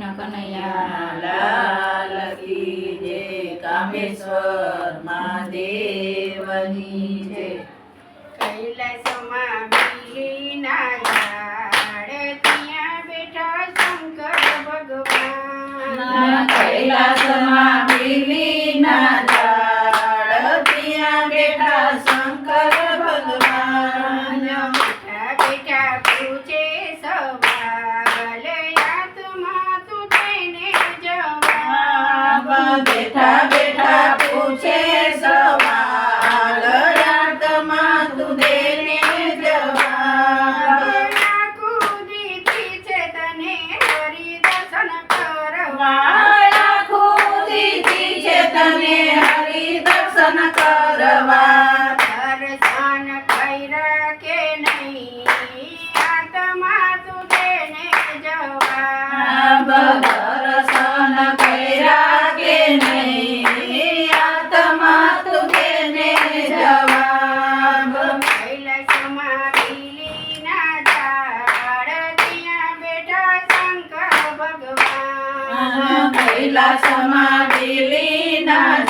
કૃષ્ણ કનૈયા લાલ કી જય કામેશ્વર મહાદેવની જય કૈલાસમાં બીલીના ઝાડે ત્યાં બેઠા શંકર ભગવાન કૈલાસમાં બીલીના લીલા સમાધિ લીના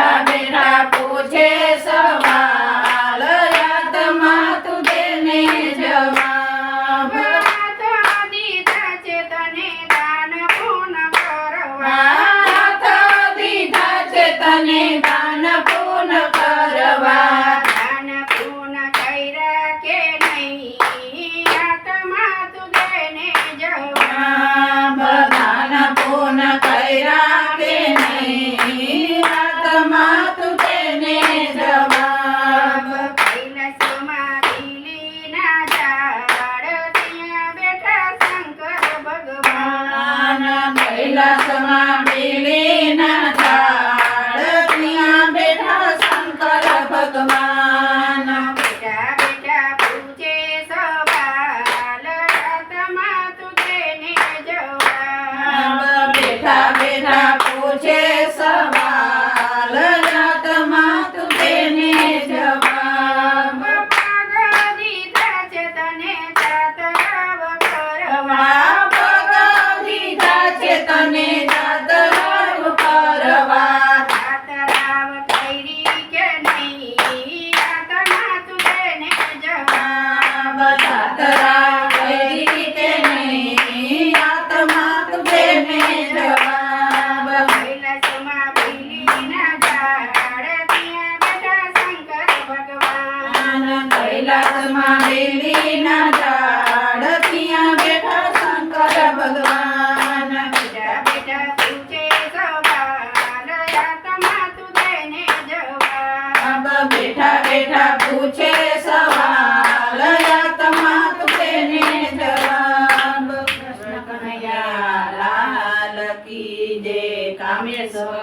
मंदिरा पूजे सब રસમાં મેલેના ઝાડ ત્યાં બેઠા શંકર ભગવાન બેટા બેટા પૂજે સવાલ. રાતમાં તુજે ને બેઠા બેઠા પૂજે કૈલાસમાં બેલીના ઝાડ ત્યાં બેઠા શંકર ભગવાન બેટા બેટા પૂછે સવાલ આત્મા તું તેને જવાબ આબ બેઠા બેઠા પૂછે સવાલ આત્મા તું તેને જવાબ કૃષ્ણ કનૈયા લાલ કી જય કામેશ્વર